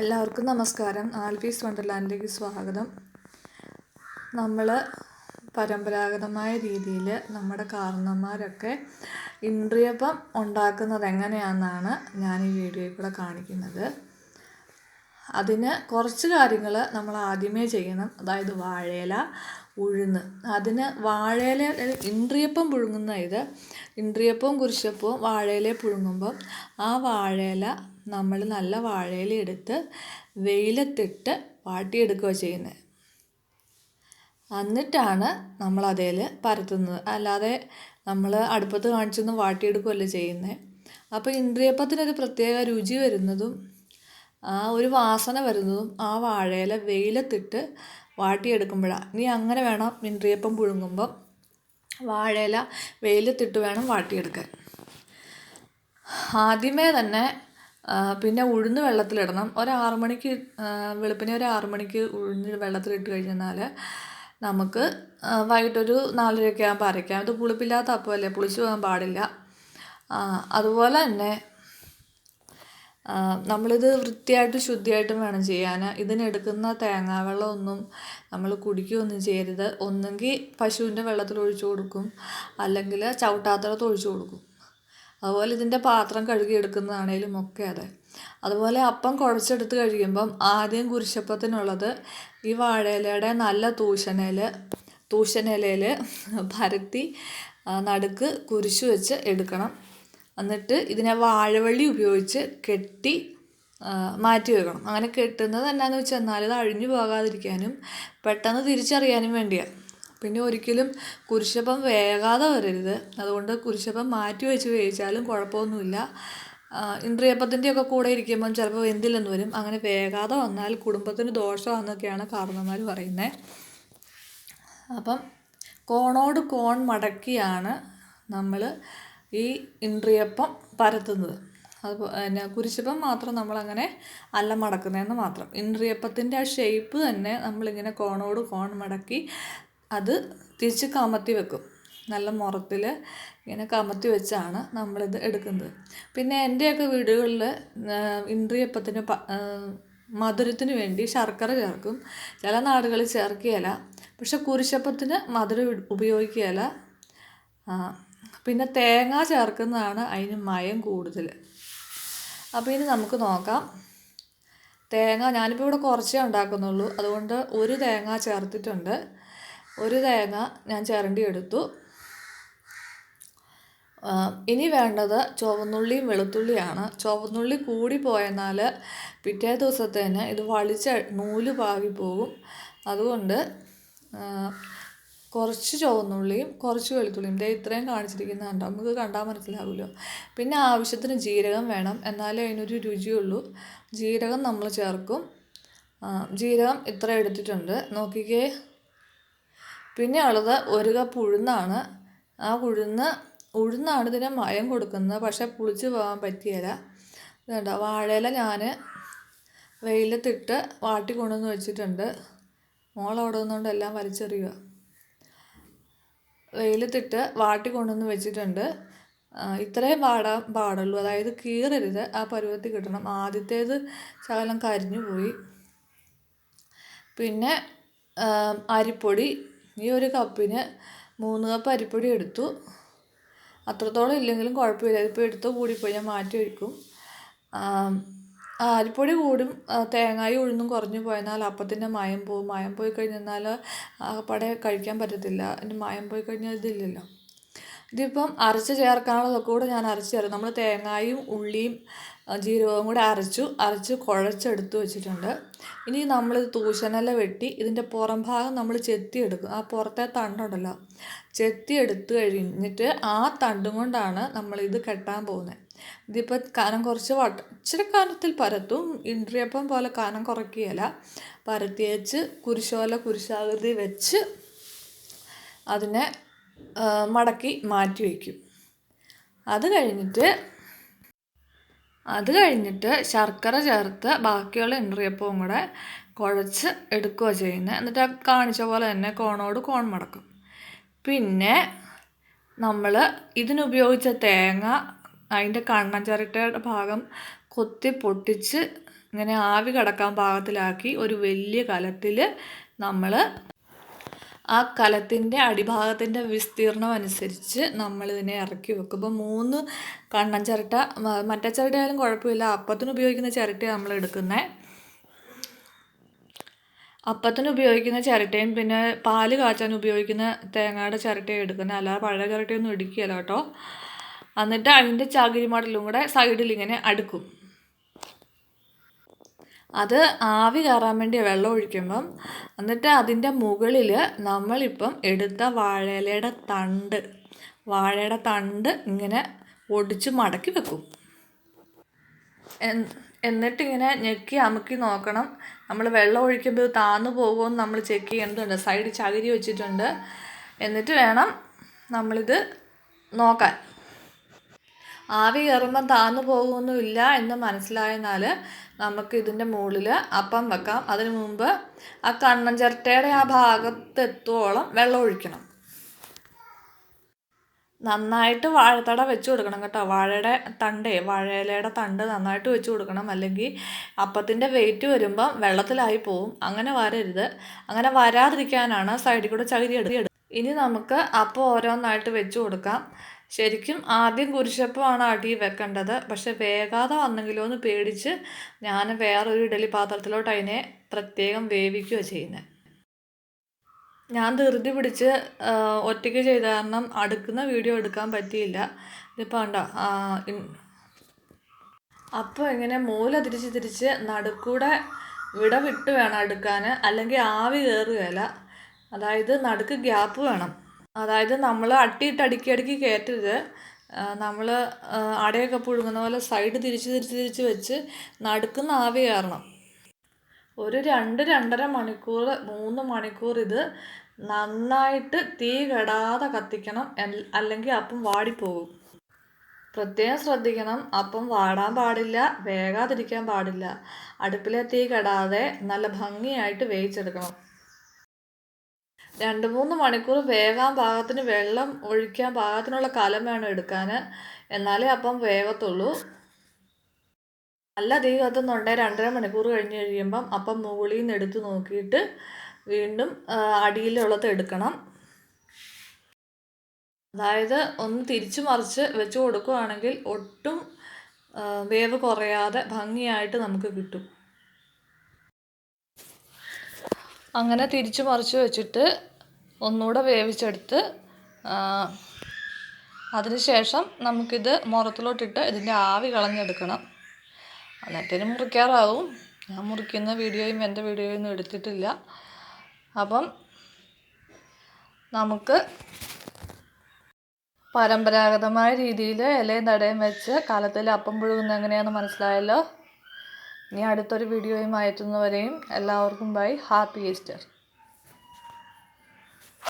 എല്ലാവർക്കും നമസ്കാരം. ആൽഫീസ് വണ്ടർലാൻഡിലേക്ക് സ്വാഗതം. നമ്മൾ പരമ്പരാഗതമായ രീതിയിൽ നമ്മുടെ കാരണന്മാരൊക്കെ ഇന്ദ്രിയപ്പം ഉണ്ടാക്കുന്നത് എങ്ങനെയാണെന്നാണ് ഞാൻ ഈ വീഡിയോയിൽ കൂടെ കാണിക്കുന്നത്. അതിന് കുറച്ച് കാര്യങ്ങൾ നമ്മൾ ആദ്യമേ ചെയ്യണം. അതായത് വാഴയില ഉഴുന്ന്. അതിന് വാഴയില ഇന്ദ്രിയപ്പം പുഴുങ്ങുന്ന ഇത്. ഇന്ദ്രിയപ്പവും കുരിശപ്പവും വാഴയില പുഴുങ്ങുമ്പം ആ വാഴയില നമ്മൾ നല്ല വാഴയില എടുത്ത് വെയിലത്തിട്ട് വാട്ടിയെടുക്കുക ചെയ്യുന്നത്. എന്നിട്ടാണ് നമ്മൾ അതേൽ പരത്തുന്നത്. അല്ലാതെ നമ്മൾ അടുപ്പത്ത് കാണിച്ചൊന്നും വാട്ടിയെടുക്കുകയല്ല ചെയ്യുന്നത്. അപ്പോൾ ഇന്ദ്രിയപ്പത്തിനൊരു പ്രത്യേക രുചി വരുന്നതും ആ ഒരു വാസന വരുന്നതും ആ വാഴയില വെയിലത്തിട്ട് വാട്ടിയെടുക്കുമ്പോഴാണ്. ഇനി അങ്ങനെ വേണം ഇന്ദ്രിയപ്പം പുഴുങ്ങുമ്പം വാഴയില വെയിലത്തിട്ട് വേണം വാട്ടിയെടുക്കാൻ. ആദ്യമേ തന്നെ പിന്നെ ഉഴുന്ന് വെള്ളത്തിലിടണം. ഒരു മണിക്ക് വെളുപ്പിനെ ഒരു ആറു മണിക്ക് ഉഴുന്ന് വെള്ളത്തിലിട്ട് കഴിഞ്ഞാൽ നമുക്ക് വൈകിട്ടൊരു നാലരയൊക്കെ ആകുമ്പോൾ അരയ്ക്കാം. ഇത് പുളിപ്പില്ലാത്ത അപ്പമല്ലേ? പുളിച്ചു പോകാൻ പാടില്ല. അതുപോലെ തന്നെ നമ്മളിത് വൃത്തിയായിട്ട് ശുദ്ധിയായിട്ടും വേണം ചെയ്യാൻ. ഇതിനെടുക്കുന്ന തേങ്ങാവെള്ളമൊന്നും നമ്മൾ കുടിക്കുകയൊന്നും ചെയ്യരുത്. ഒന്നെങ്കിൽ പശുവിന്റെ വെള്ളത്തിൽ ഒഴിച്ചു കൊടുക്കും. അല്ലെങ്കിൽ ചവിട്ടാത്തടത്ത് ഒഴിച്ചു കൊടുക്കും. അതുപോലെ ഇതിന്റെ പാത്രം കഴുകിയെടുക്കുന്നതാണേലും ഒക്കെ അതെ. അതുപോലെ അപ്പം കുഴച്ചെടുത്ത് കഴിയുമ്പം ആദ്യം കുരിശപ്പത്തിനുള്ളത് ഈ വാഴയിലയുടെ നല്ല തൂശനയിൽ തൂശനിലയിൽ പരത്തി നടുക്ക് കുരിശ് വെച്ച് എടുക്കണം. എന്നിട്ട് ഇതിനെ വാഴവള്ളി ഉപയോഗിച്ച് കെട്ടി മാറ്റി വെക്കണം. അങ്ങനെ കെട്ടുന്നത് എന്നാന്ന് വെച്ചാൽ എന്നാൽ ഇത് അഴിഞ്ഞു പോകാതിരിക്കാനും പെട്ടെന്ന് തിരിച്ചറിയാനും വേണ്ടിയാണ് പിന്നെ ഒരിക്കലും കുരിശപ്പം വേകാതെ വരരുത്. അതുകൊണ്ട് കുരിശപ്പം മാറ്റി വെച്ച് വേവിച്ചാലും കുഴപ്പമൊന്നുമില്ല. ഇന്ദ്രിയപ്പത്തിന്റെയൊക്കെ കൂടെ ഇരിക്കുമ്പം ചിലപ്പോൾ വെന്തില്ലെന്ന് വരും. അങ്ങനെ വേകാതെ വന്നാൽ കുടുംബത്തിന് ദോഷമാണെന്നൊക്കെയാണ് കാരണന്മാർ പറയുന്നത് അപ്പം കോണോട് കോൺ മടക്കിയാണ് നമ്മൾ ഈ ഇന്ദ്രിയപ്പം പരത്തുന്നത്. അത് പിന്നെ കുരിശപ്പം മാത്രം നമ്മളങ്ങനെ അല്ല മടക്കുന്നതെന്ന് മാത്രം. ഇന്ദ്രിയപ്പത്തിന്റെ ആ ഷേപ്പ് തന്നെ നമ്മളിങ്ങനെ കോണോട് കോൺ മടക്കി അത് തിരിച്ച് കമത്തി വെക്കും. നല്ല മുറത്തിൽ ഇങ്ങനെ കമത്തി വെച്ചാണ് നമ്മളിത് എടുക്കുന്നത്. പിന്നെ എന്റെയൊക്കെ വീടുകളിൽ ഇന്ദ്രിയപ്പത്തിന് മധുരത്തിന് വേണ്ടി ശർക്കര ചേർക്കും. ചില നാടുകളിൽ ചേർക്കുകയില്ല. പക്ഷെ കുരിശപ്പത്തിന് മധുരം ഉപയോഗിക്കുകയില്ല. പിന്നെ തേങ്ങ ചേർക്കുന്നതാണ് അതിന് മയം കൂടുതൽ. അപ്പോൾ ഇനി നമുക്ക് നോക്കാം. തേങ്ങ ഞാനിപ്പോൾ ഇവിടെ കുറച്ചേ ഉണ്ടാക്കുന്നുള്ളൂ. അതുകൊണ്ട് ഒരു തേങ്ങ ചേർത്തിട്ടുണ്ട്. ഒരു തേങ്ങ ഞാൻ ചിരണ്ടി എടുത്തു ഇനി വേണ്ടത് ചുവന്നുള്ളിയും വെളുത്തുള്ളിയാണ്. ചുവന്നുള്ളി കൂടി പോയെന്നാൽ പിറ്റേ ദിവസത്തേന് ഇത് വളിച്ച നൂൽ പാകിപ്പോകും അതുകൊണ്ട് കുറച്ച് ചുവന്നുള്ളിയും കുറച്ച് വെളുത്തുള്ളിയും. ദേ ഇത്രയും കാണിച്ചിരിക്കുന്നത് കണ്ടോ? നമുക്ക് കണ്ടാൽ മനസ്സിലാവുമല്ലോ പിന്നെ ആവശ്യത്തിന് ജീരകം വേണം. എന്നാലേ അതിനൊരു രുചിയുള്ളൂ. ജീരകം നമ്മൾ ചേർക്കും. ജീരകം ഇത്ര എടുത്തിട്ടുണ്ട്. നോക്കിക്കേ. പിന്നെ ഉള്ളത് ഒരു കപ്പ് ഉഴുന്നാണ്. ആ ഉഴുന്ന് ഉഴുന്നാണ് ഇതിന് മയം കൊടുക്കുന്നത്. പക്ഷേ പുളിച്ച് പോകാൻ പറ്റിയില്ല. ഇതുണ്ടോ? വാഴയില ഞാൻ വെയിലത്തിട്ട് വാട്ടി കൊണ്ടുവന്ന് വെച്ചിട്ടുണ്ട്. മോളവിടെ നിന്നുകൊണ്ട് എല്ലാം വലിച്ചെറിയുക വെയിലത്തിട്ട് വാട്ടി കൊണ്ടുവന്ന് വെച്ചിട്ടുണ്ട്. ഇത്രയും പാടാൻ പാടുള്ളൂ. അതായത് കീറരുത്. ആ പരുവത്തിൽ കിട്ടണം. ആദ്യത്തേത് ശകലം കരിഞ്ഞു പോയി പിന്നെ അരിപ്പൊടി ഈ ഒരു കപ്പിന് മൂന്ന് കപ്പ് അരിപ്പൊടി എടുത്തു. അത്രത്തോളം ഇല്ലെങ്കിലും കുഴപ്പമില്ല. ഇപ്പോൾ എടുത്ത് കൂടിപ്പോയി. ഞാൻ മാറ്റി വയ്ക്കും. അരിപ്പൊടി കൂടും. തേങ്ങായും ഉഴുന്നും കുറഞ്ഞു പോയെന്നാൽ അപ്പത്തിന്റെ മായം പോവും. മായം പോയി കഴിഞ്ഞാൽ ആകപ്പാടെ കഴിക്കാൻ പറ്റത്തില്ല. അതിന്റെ മായം പോയി കഴിഞ്ഞാൽ ഇതില്ലല്ലോ. ഇതിപ്പം അരച്ച് ചേർക്കാനുള്ളതൊക്കെ കൂടെ ഞാൻ അരച്ച് ചേർക്കും. നമ്മൾ തേങ്ങായും ഉള്ളിയും ജീരകവും കൂടെ അരച്ചു അരച്ച് കുഴച്ചെടുത്ത് വെച്ചിട്ടുണ്ട്. ഇനി നമ്മൾ തൂശനില വെട്ടി ഇതിന്റെ പുറം ഭാഗം നമ്മൾ ചെത്തിയെടുക്കും. ആ പുറത്തെ തണ്ടുണ്ടല്ലോ ചെത്തിയെടുത്ത് കഴിഞ്ഞിട്ട് ആ തണ്ടും കൊണ്ടാണ് നമ്മളിത് കെട്ടാൻ പോകുന്നത് ഇതിപ്പോൾ കനം കുറച്ച് വട്ട ഇച്ചിരി കനത്തിൽ പരത്തും ഇൻട്രിയപ്പം പോലെ കനം കുറയ്ക്കുകയില്ല. പരത്തിയേച്ച് കുരിശോല കുരിശാകൃതി വെച്ച് അതിനെ മടക്കി മാറ്റി വയ്ക്കും അത് കഴിഞ്ഞിട്ട് അത് കഴിഞ്ഞിട്ട് ശർക്കര ചേർത്ത് ബാക്കിയുള്ള ഇൻട്രിയപ്പവും കൂടെ കുഴച്ച് എടുക്കുക ചെയ്യുന്നത് എന്നിട്ട് കാണിച്ച പോലെ തന്നെ കോണോട് കോൺ മടക്കും. പിന്നെ നമ്മൾ ഇതിനുപയോഗിച്ച തേങ്ങ അതിന്റെ കണ്ണൻ ചിരട്ടയുടെ ഭാഗം കൊത്തി പൊട്ടിച്ച് ഇങ്ങനെ ആവി കിടക്കാൻ പാകത്തിലാക്കി ഒരു വലിയ കലത്തിൽ നമ്മൾ ആ കലത്തിന്റെ അടിഭാഗത്തിന്റെ വിസ്തീർണം അനുസരിച്ച് നമ്മളിതിനെ ഇറക്കി വെക്കും. ഇപ്പോൾ മൂന്ന് കണ്ണൻ ചിരട്ട മറ്റേ ചിരട്ടയായാലും കുഴപ്പമില്ല. അപ്പത്തിന് ഉപയോഗിക്കുന്ന ചിരട്ട നമ്മൾ എടുക്കുന്നത് അപ്പത്തിന് ഉപയോഗിക്കുന്ന ചിരട്ടയും പിന്നെ പാൽ കാച്ചാൻ ഉപയോഗിക്കുന്ന തേങ്ങയുടെ ചിരട്ടയും എടുക്കുന്നത് അല്ലാതെ പഴയ ചിരട്ടയൊന്നും ഇടിക്കുകയല്ല കേട്ടോ. എന്നിട്ട് അതിന്റെ ചകിരി മടലും കൂടെ സൈഡിൽ ഇങ്ങനെ അടുക്കും. അത് ആവി കയറാൻ വേണ്ടി വെള്ളം ഒഴിക്കുമ്പം എന്നിട്ട് അതിന്റെ മുകളിൽ നമ്മളിപ്പം എടുത്ത വാഴയിലയുടെ തണ്ട് വാഴയുടെ തണ്ട് ഇങ്ങനെ ഒടിച്ച് മടക്കി വെക്കും. എന്നിട്ടിങ്ങനെ ഞെക്കി അമുക്കി നോക്കണം. നമ്മൾ വെള്ളം ഒഴിക്കുമ്പോൾ താന്നു പോകുമെന്ന് നമ്മൾ ചെക്ക് ചെയ്യേണ്ടതുണ്ട്. സൈഡ് ചകിരി വെച്ചിട്ടുണ്ട്. എന്നിട്ട് വേണം നമ്മളിത് നോക്കാൻ. ആവി കയറുമ്പം താന്നു പോകുമൊന്നുമില്ല എന്ന് മനസ്സിലായെന്നാൽ നമുക്ക് ഇതിന്റെ മുകളിൽ അപ്പം വെക്കാം. അതിന് മുമ്പ് ആ കണ്ണൻ ചിരട്ടയുടെ ആ ഭാഗത്തെത്തോളം വെള്ളം ഒഴിക്കണം. നന്നായിട്ട് വാഴത്തട വെച്ച് കൊടുക്കണം കേട്ടോ. വാഴയുടെ തണ്ടേ വാഴയിലയുടെ തണ്ട് നന്നായിട്ട് വെച്ച് കൊടുക്കണം. അല്ലെങ്കിൽ അപ്പത്തിന്റെ വെയിറ്റ് വരുമ്പം വെള്ളത്തിലായി പോവും. അങ്ങനെ വരരുത്. അങ്ങനെ വരാതിരിക്കാനാണ് സൈഡിൽ കൂടെ ചകിരി എടുത്ത് ഇനി നമുക്ക് അപ്പം ഓരോന്നായിട്ട് വെച്ച് കൊടുക്കാം. ശരിക്കും ആദ്യം കുരിശപ്പമാണ് അടി വെക്കേണ്ടത്. പക്ഷെ വേഗാതെ വന്നെങ്കിലോ എന്ന് പേടിച്ച് ഞാൻ വേറൊരു ഇഡലി പാത്രത്തിലോട്ട് അതിനെ പ്രത്യേകം വേവിക്കുകയോ ചെയ്യുന്നത് ഞാൻ ധൃതി പിടിച്ച് ഒറ്റയ്ക്ക് ചെയ്ത കാരണം അടുക്കുന്ന വീഡിയോ എടുക്കാൻ പറ്റിയില്ല. ഇതിപ്പോൾ ഉണ്ടോ അപ്പോൾ ഇങ്ങനെ മൂല തിരിച്ച് തിരിച്ച് നടുക്കൂടെ വിട വിട്ട് വേണം എടുക്കാൻ അല്ലെങ്കിൽ ആവി കയറുകയില്ല അതായത് നടുക്ക് ഗ്യാപ്പ് വേണം. അതായത് നമ്മൾ അട്ടിയിട്ട് അടുക്കി അടുക്കി കയറ്റരുത് നമ്മൾ അടയൊക്കെ പുഴുങ്ങുന്ന പോലെ സൈഡ് തിരിച്ച് തിരിച്ച് തിരിച്ച് വെച്ച് നടുക്കുന്ന ആവി കയറണം. ഒരു രണ്ട് രണ്ടര മണിക്കൂർ മൂന്ന് മണിക്കൂർ ഇത് നന്നായിട്ട് തീ കെടാതെ കത്തിക്കണം. അല്ലെങ്കിൽ അപ്പം വാടിപ്പോകും. പ്രത്യേകം ശ്രദ്ധിക്കണം. അപ്പം വാടാൻ പാടില്ല വേകാതിരിക്കാൻ പാടില്ല. അടുപ്പിലെ തീ കെടാതെ നല്ല ഭംഗിയായിട്ട് വേവിച്ചെടുക്കണം. രണ്ട് മൂന്ന് മണിക്കൂർ വേകാൻ പാകത്തിന് വെള്ളം ഒഴിക്കാൻ പാകത്തിനുള്ള കലം വേണം എടുക്കാൻ എന്നാലേ അപ്പം വേവത്തുള്ളൂ. നല്ല തീ കത്തുന്നുണ്ടെങ്കിൽ രണ്ടര മണിക്കൂർ കഴിഞ്ഞ് കഴിയുമ്പം അപ്പം മുകളിൽ നിന്ന് എടുത്ത് നോക്കിയിട്ട് വീണ്ടും അടിയിലുള്ളത് എടുക്കണം. അതായത് ഒന്ന് തിരിച്ചു മറിച്ച് വെച്ച് കൊടുക്കുകയാണെങ്കിൽ ഒട്ടും വേവ് കുറയാതെ ഭംഗിയായിട്ട് നമുക്ക് കിട്ടും. അങ്ങനെ തിരിച്ചു മറിച്ച് വെച്ചിട്ട് ഒന്നുകൂടെ വേവിച്ചെടുത്ത് അതിനുശേഷം നമുക്കിത് മുറത്തിലോട്ടിട്ട് ഇതിന്റെ ആവി കളഞ്ഞെടുക്കണം. എന്നിട്ടിന് മുറിക്കാറാവും. ഞാൻ മുറിക്കുന്ന വീഡിയോയും എന്റെ വീഡിയോയും ഒന്നും എടുത്തിട്ടില്ല. അപ്പം നമുക്ക് പരമ്പരാഗതമായ രീതിയിൽ ഇലയും തടയും വെച്ച് കാലത്തിൽ അപ്പം പുഴുകുന്ന എങ്ങനെയാണെന്ന് മനസ്സിലായല്ലോ? ഇനി അടുത്തൊരു വീഡിയോയുമായി എത്തുന്നവരെയും എല്ലാവർക്കും ബൈ. Happy Easter.